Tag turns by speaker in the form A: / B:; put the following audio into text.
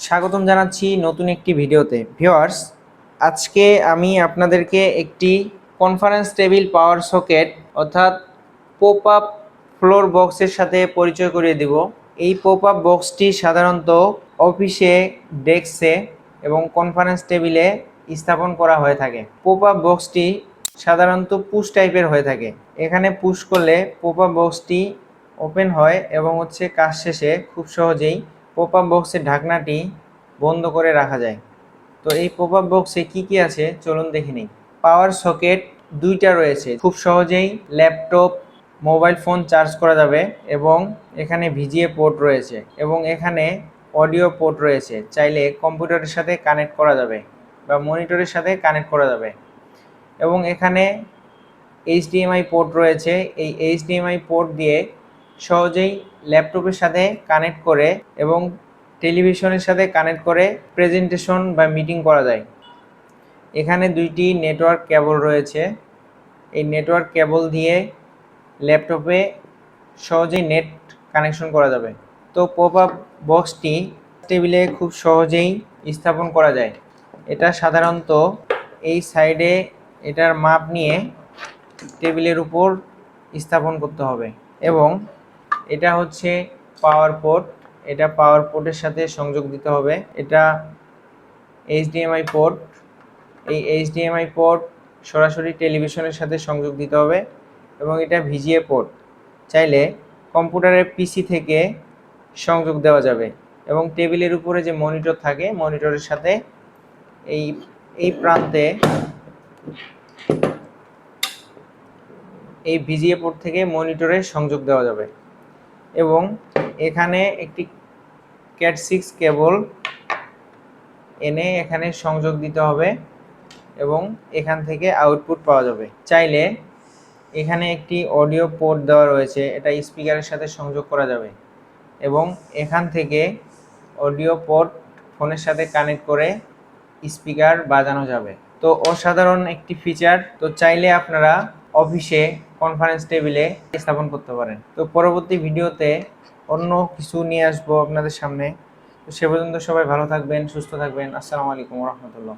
A: স্বাগতম জানাচ্ছি নতুন একটি ভিডিওতে। ভিওয়ার্স আজকে আমি আপনাদেরকে একটি কনফারেন্স টেবিল পাওয়ার সকেট অর্থাৎ পপ আপ ফ্লোর বক্সের সাথে পরিচয় করিয়ে দিব। এই পপ আপ বক্সটি সাধারণত অফিসে ডেস্কে এবং কনফারেন্স টেবিলে স্থাপন করা হয়ে থাকে। পপ আপ বক্সটি সাধারণত পুশ টাইপের হয়ে থাকে। এখানে পুশ করলে পপ আপ বক্সটি ওপেন হয় এবং হচ্ছে কাজ শেষে খুব সহজেই পপ বক্সের ঢাকনাটি বন্ধ করে রাখা যায়। তো এই পপ বক্সে কি কি আছে চলুন দেখে নিই। পাওয়ার সকেট দুইটা রয়েছে। খুব সহজেই ল্যাপটপ মোবাইল ফোন চার্জ করা যাবে এবং এখানে ভিজিএ পোর্ট রয়েছে এবং এখানে অডিও পোর্ট রয়েছে। চাইলে কম্পিউটারের সাথে কানেক্ট করা যাবে বা মনিটরের সাথে কানেক্ট করা যাবে এবং এখানে এইচডিএমআই পোর্ট রয়েছে। এই এইচডিএমআই পোর্ট দিয়ে সহজেই ল্যাপটপের সাথে কানেক্ট করে এবং টেলিভিশনের সাথে কানেক্ট করে প্রেজেন্টেশন বা মিটিং করা যায়। এখানে দুইটি নেটওয়ার্ক কেবল রয়েছে। এই নেটওয়ার্ক কেবল দিয়ে ল্যাপটপে সহজেই নেট কানেকশন করা যাবে। তো পপ আপ বক্সটি টেবিলে খুব সহজেই স্থাপন করা যায়। এটা সাধারণত এই সাইডে এটার মাপ নিয়ে টেবিলের উপর স্থাপন করতে হবে এবং এটা হচ্ছে পাওয়ার পোর্ট এটা পাওয়ার পোর্টের সাথে সংযোগ দিতে হবে। এটা এইচডিএমআই পোর্ট এই এইচডিএমআই পোর্ট সরাসরি টেলিভিশনের সাথে সংযোগ দিতে হবে এবং এটা ভিজিএ পোর্ট চাইলে কম্পিউটারের পিসি থেকে সংযোগ দেওয়া যাবে এবং টেবিলের উপরে যে মনিটর থাকে মনিটরের সাথে এই এই প্রান্তে এই ভিজিএ পোর্ট থেকে মনিটরে সংযোগ দেওয়া যাবে। এবং এখানে একটি ক্যাট সিক্স কেবল এনে এখানে সংযোগ দিতে হবে এবং এখান থেকে আউটপুট পাওয়া যাবে। চাইলে এখানে একটি অডিও পোর্ট দেওয়া রয়েছে, এটা স্পিকারের সাথে সংযোগ করা যাবে এবং এখান থেকে অডিও পোর্ট ফোনের সাথে কানেক্ট করে স্পিকার বাজানো যাবে। তো অসাধারণ একটি ফিচার, তো চাইলে আপনারা অফিসে কনফারেন্স টেবিলে স্থাপন করতে পারেন। তো পরবর্তী ভিডিওতে অন্য কিছু নিয়ে আসব আপনাদের সামনে। তো সে পর্যন্ত সবাই ভালো থাকবেন, সুস্থ থাকবেন। আসসালামু আলাইকুম রহমতুল্লাহ।